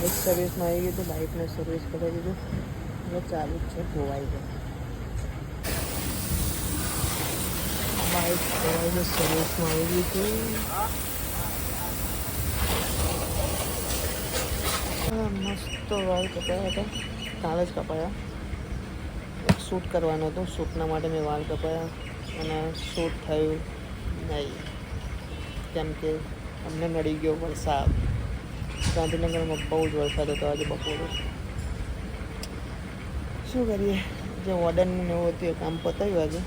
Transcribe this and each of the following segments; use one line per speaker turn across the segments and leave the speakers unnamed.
Bike સર્વિસમાં આવી ગયું હતું બાઇકને સર્વિસ કરાવી દીધું. હવે ચાલુ જ છે ધોવાઈ ગયું. બાઇક ધોવાઈને સર્વિસમાં આવી ગયું હતું મસ્ત વાળ કપાયા હતા. કાલે જ કપાયા. શૂટ કરવાનું હતું. શૂટના માટે મેં વાળ કપાયા અને શૂટ થયું નહીં. કેમ કે અમને નડી ગયો વરસાદ. ગાંધીનગરમાં બહુ જ વરસાદ હતો આજે બપોરે. શું કરીએ? જે વોર્ડનનું એવું હતું, એ કામ પતાવ્યું આજે.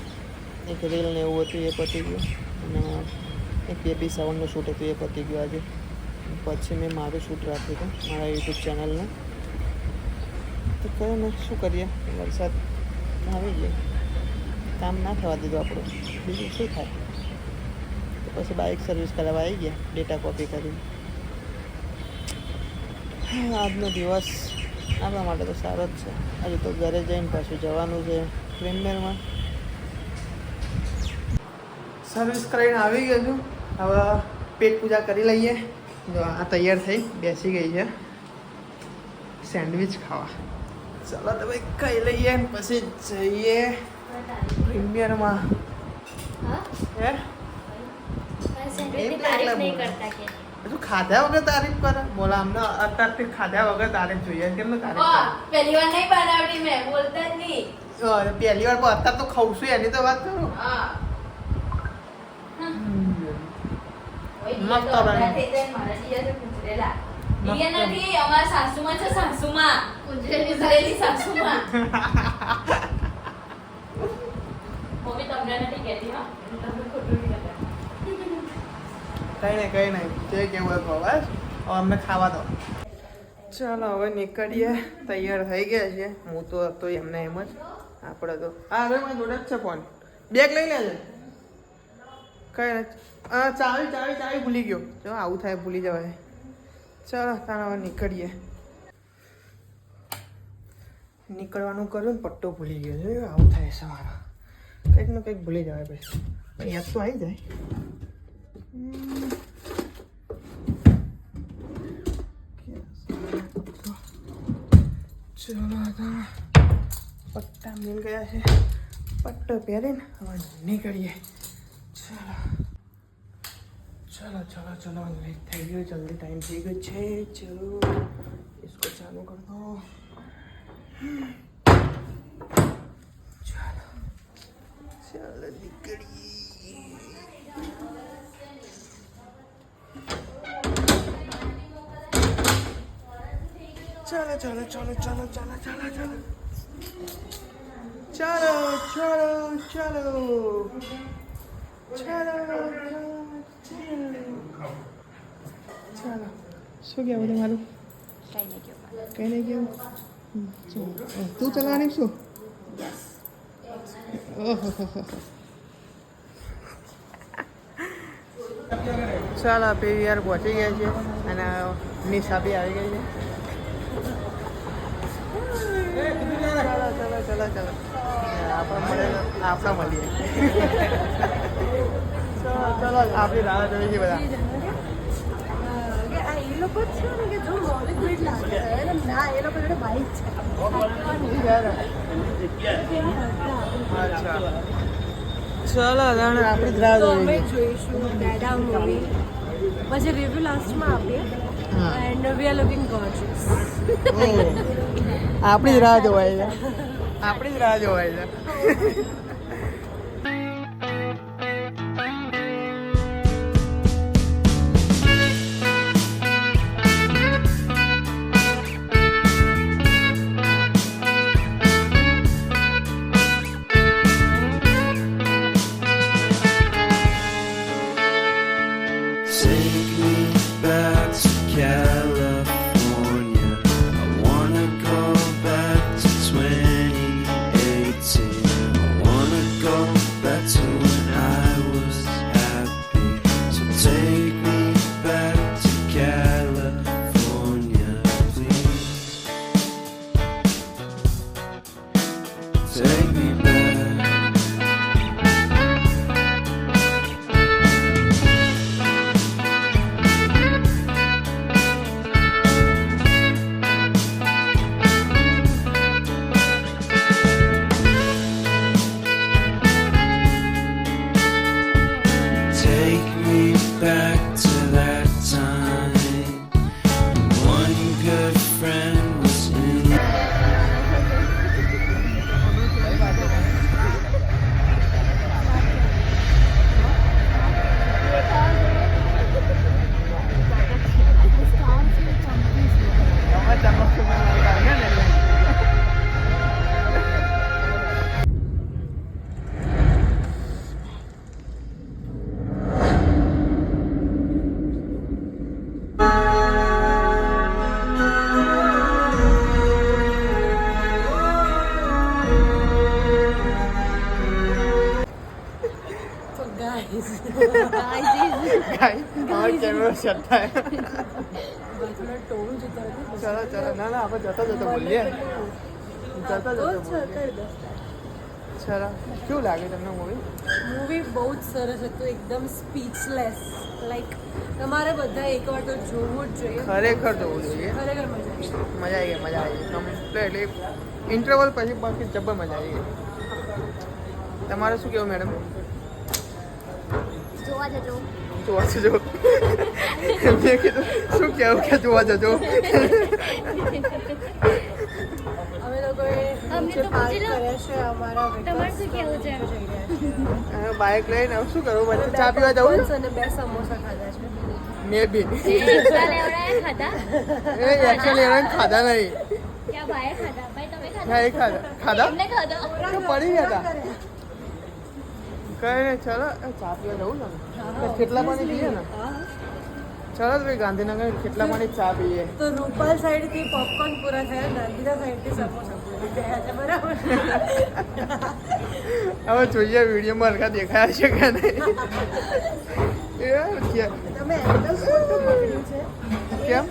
એક રીલ ને એવું હતું, એ પતી ગયું. અને એક બેબી સાવનનું શૂટ હતું, એ પતી ગયું આજે. પછી મેં મારું શૂટ રાખ્યું હતું, મારા યુટ્યુબ ચેનલનું તો કયો ને, શું કરીએ? વરસાદ આવી ગયો. કામ ના થવા દીધું આપણું. બીજું શું થાય? તો પછી બાઇક સર્વિસ કરાવવા આવી ગયા ડેટા કોપી કરીને. આજનો દિવસ આપણા માટે તો સારો જ છે. હજુ તો ઘરે જઈને પાછું જવાનું છે પ્રીમિયરમાં સર્વિસ કરીને આવી ગયો છું. હવે પેટ પૂજા કરી લઈએ. જો આ તૈયાર થઈ બેસી ગઈ છે. સેન્ડવિચ ખાવા. ચાલો તો ભાઈ ખાઈ લઈએ પછી જઈએ પ્રીમિયરમાં હે?
તારીફ નહીં કરતા કે.
હજુ ખાધા વગર તારીફ કરે? બોલા અમને અત્યારથી ખાધા વગર તારીફ જોઈએ. કેટલું તારીફ
પહેલી વાર નહીં બનાવડી મેં બોલતા જ નહીં.
પહેલી વાર પણ અત્યારે તો ખાઉં છું એની તો વાત કરું. મસ્ત બને.
અમારા સાસુમાં છે સાસુમાં. સાસુમાં. મમ્મી તમને નથી કહેતી હા? તમને ખોટું
કઈ નહીં કઈ નહીં જે કેવું હોય કહો બસ. હવે અમને ખાવા દો. ચાલો હવે નીકળીએ. તૈયાર થઈ ગયા છે હું તો હતો એમને એમ જ. આપણે તો. હા હવે મારી જોડે જ છે ફોન બેગ લઈ લેજે. કઈ ચાવી ચાવી ચાવી ભૂલી ગયો. જો આવું થાય ભૂલી જવાય. ચાલો તારા હવે નીકળીએ. નીકળવાનું કર્યું ને પટ્ટો ભૂલી ગયો. છે આવું થાય સવારે. કંઈક ને કંઈક ભૂલી જવાય પછી. અહીંયા તો આવી જાય. ચલો હતા પટ્ટા મિલ ગયા છે પટ્ટો પહેરીને હવે નીકળીએ ચલો ચલો ચલો ચલો લેટ થઈ ગયું જલ્દી ટાઈમ થઈ ગયો છે ચલો इसको चालू कर दो चलो चलो निकलिए ચાલો ચાલો ચાલો ચાલો ચાલો ચાલો ચાલો. ચાલો ચાલો ચાલો. ચાલો ચાલો શું કહેવું તમારું કઈ નહીં કહેવું તું ચલાવવાની શું ચાલો આપણે પહોંચી ગયા છે અને નિશા બી આવી ગઈ છે. ચાલો ચલો ચાલો. ચાલો આપણે મળે આપણે મળીએ. ચાલો ચાલો આપણી રાહ જોઈએ છે બધા.
આ એ લોકો છે ને કે જો મોલિક્યુલ લાગે છે ના એ લોકો જોડે બાઈક છે.
અચ્છા. જાણે આપણી જ રાહ
જોઈશું ડેડા મૂવી પછી રિવ્યુ લાસ્ટમાં આપીએ. And we are looking
gorgeous. આપણી જ રાહ જોવાય છે. આપણી જ રાહ જોવાય છે.
Take
કેમેરો થાય. ચલો ચલો ના ના આપણે જતા જતા બોલીએ. જતા ચલો કેવું લાગે તમને મૂવી
મૂવી બહુ જ સરસ હતું. એકદમ સ્પીચલેસ લાઈક તમારે બધા એકવાર તો જોવું જ જોઈએ.
ખરેખર જોવું જોઈએ
ખરેખર મજા આવી
મજા આવી ગઈ મજા આવી ગઈ. કમ્પ્લીટલી ઇન્ટરવલ પછી બાકી જબ્બર મજા આવી ગઈ. તમારે શું કેવું મેડમ
જોવા જજો.
જોવા જજો. મેં કીધું શું કહેવું કે જોવા જજો.
અમે લોકોએ
બાઇક લઈને શું કરવું? પછી ચા પીવા જવું?
અને બે સમોસા ખાધા છે.
મે બી. એકચ્યુઅલી એણે ખાધા? નહીં.
ક્યાં બાય ખાધા?
ખાધા? પડી ગયા હતા. કઈ ચલો ચા પીવા જવું છે ને કેટલા પાણી પીએ ને? ચલો ભાઈ ગાંધીનગર કેટલા પાણી ચા પીએ?
તો રૂપાલ સાઈડથી પોપકોર્ન પૂરા થયા. નંદિતા સાઈડથી સમોસા
હવે જોઈએ વિડીયોમાં હલકા દેખાયા છે કે નહીં. કેમ?